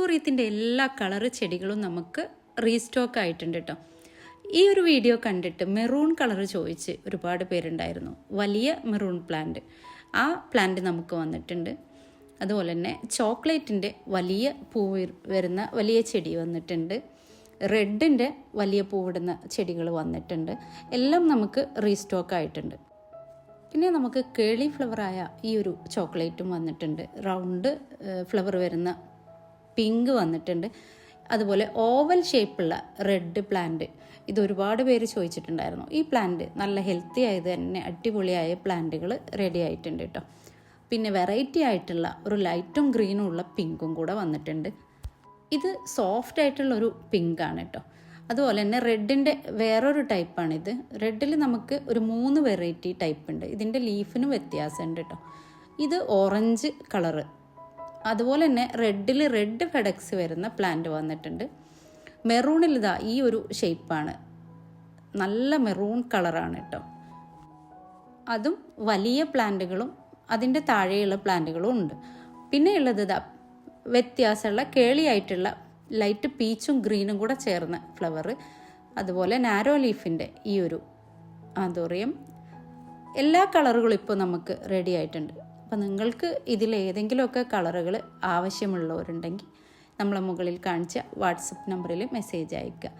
ആന്തൂറിയത്തിന്റെ എല്ലാ കളറ് ചെടികളും നമുക്ക് റീസ്റ്റോക്ക് ആയിട്ടുണ്ട് കേട്ടോ. ഈ ഒരു വീഡിയോ കണ്ടിട്ട് മെറൂൺ കളർ ചോദിച്ച് ഒരുപാട് പേരുണ്ടായിരുന്നു. വലിയ മെറൂൺ പ്ലാന്റ് ആ പ്ലാന്റ് നമുക്ക് വന്നിട്ടുണ്ട്. അതുപോലെ തന്നെ ചോക്ലേറ്റിന്റെ വലിയ പൂ വരുന്ന വലിയ ചെടി വന്നിട്ടുണ്ട്. റെഡിന്റെ വലിയ പൂവിടുന്ന ചെടികൾ വന്നിട്ടുണ്ട്. എല്ലാം നമുക്ക് റീസ്റ്റോക്ക് ആയിട്ടുണ്ട്. പിന്നെ നമുക്ക് കേളി ഫ്ലവറായ ഈ ഒരു ചോക്ലേറ്റും വന്നിട്ടുണ്ട്. റൗണ്ട് ഫ്ലവർ വരുന്ന പിങ്ക് വന്നിട്ടുണ്ട്. അതുപോലെ ഓവൽ ഷേപ്പുള്ള റെഡ് പ്ലാന്റ്. ഇത് ഒരുപാട് പേര് ചോദിച്ചിട്ടുണ്ടായിരുന്നു. ഈ പ്ലാന്റ് നല്ല ഹെൽത്തി ആയത് തന്നെ അടിപൊളിയായ പ്ലാന്റുകൾ റെഡി ആയിട്ടുണ്ട് കേട്ടോ പിന്നെ വെറൈറ്റി ആയിട്ടുള്ള ഒരു ലൈറ്റും ഗ്രീനും ഉള്ള പിങ്കും കൂടെ വന്നിട്ടുണ്ട്. ഇത് സോഫ്റ്റ് ആയിട്ടുള്ള ഒരു പിങ്ക് ആണ് കേട്ടോ അതുപോലെ തന്നെ റെഡിന്റെ വേറൊരു ടൈപ്പാണിത് റെഡിൽ നമുക്ക് ഒരു മൂന്ന് വെറൈറ്റി ടൈപ്പ് ഉണ്ട്. ഇതിന്റെ ലീഫിനും വ്യത്യാസമുണ്ട് കേട്ടോ ഇത് ഓറഞ്ച് കളറ് അതുപോലെ തന്നെ റെഡിൽ റെഡ് ഫെഡക്സ് വരുന്ന പ്ലാന്റ് വന്നിട്ടുണ്ട്. മെറൂണിൽ ഇതാ ഈ ഒരു ഷേപ്പാണ്. നല്ല മെറൂൺ കളറാണ് കേട്ടോ. അതും വലിയ പ്ലാന്റുകളും അതിന്റെ താഴെയുള്ള പ്ലാന്റുകളും ഉണ്ട്. പിന്നെ ഉള്ളത് ഇതാ വ്യത്യാസമുള്ള കേളിയായിട്ടുള്ള ലൈറ്റ് പീച്ചും ഗ്രീനും കൂടെ ചേർന്ന ഫ്ലവർ. അതുപോലെ നാരോ ലീഫിന്റെ ഈ ഒരു ആന്തോറിയം. എല്ലാ കളറുകളും ഇപ്പോൾ നമുക്ക് റെഡി ആയിട്ടുണ്ട്. അപ്പോൾ നിങ്ങൾക്ക് ഇതിൽ ഏതെങ്കിലുമൊക്കെ കളറുകൾ ആവശ്യമുള്ളവരുണ്ടെങ്കിൽ നമ്മളെ മുകളിൽ കാണിച്ച വാട്സപ്പ് നമ്പറിൽ മെസ്സേജ് അയക്കുക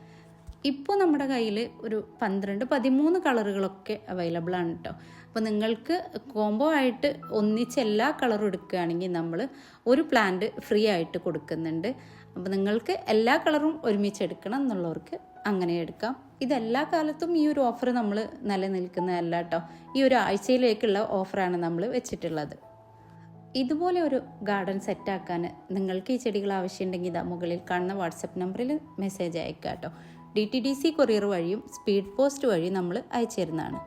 ഇപ്പോൾ നമ്മുടെ കയ്യിൽ ഒരു പന്ത്രണ്ട് പതിമൂന്ന് കളറുകളൊക്കെ അവൈലബിൾ ആണ് കേട്ടോ അപ്പോൾ നിങ്ങൾക്ക് കോംബോ ആയിട്ട് ഒന്നിച്ച് എല്ലാ കളറും എടുക്കുകയാണെങ്കിൽ നമ്മൾ ഒരു പ്ലാന്റ് ഫ്രീ ആയിട്ട് കൊടുക്കുന്നുണ്ട്. അപ്പോൾ നിങ്ങൾക്ക് എല്ലാ കളറും ഒരുമിച്ച് എടുക്കണം എന്നുള്ളവർക്ക് അങ്ങനെ എടുക്കാം. ഇതെല്ലാ കാലത്തും ഈ ഒരു ഓഫർ നമ്മൾ നിലനിൽക്കുന്നതല്ല കേട്ടോ ഈ ഒരു ആഴ്ചയിലേക്കുള്ള ഓഫറാണ് നമ്മൾ വെച്ചിട്ടുള്ളത്. ഇതുപോലെ ഒരു ഗാർഡൻ സെറ്റാക്കാൻ നിങ്ങൾക്ക് ഈ ചെടികൾ ആവശ്യമുണ്ടെങ്കിൽ ഇതാ മുകളിൽ കാണുന്ന വാട്സപ്പ് നമ്പറിൽ മെസ്സേജ് അയക്കാം കേട്ടോ D T D C courier വഴിയും സ്പീഡ് പോസ്റ്റ് വഴിയും നമ്മൾ അയച്ചു തരുന്നതാണ്.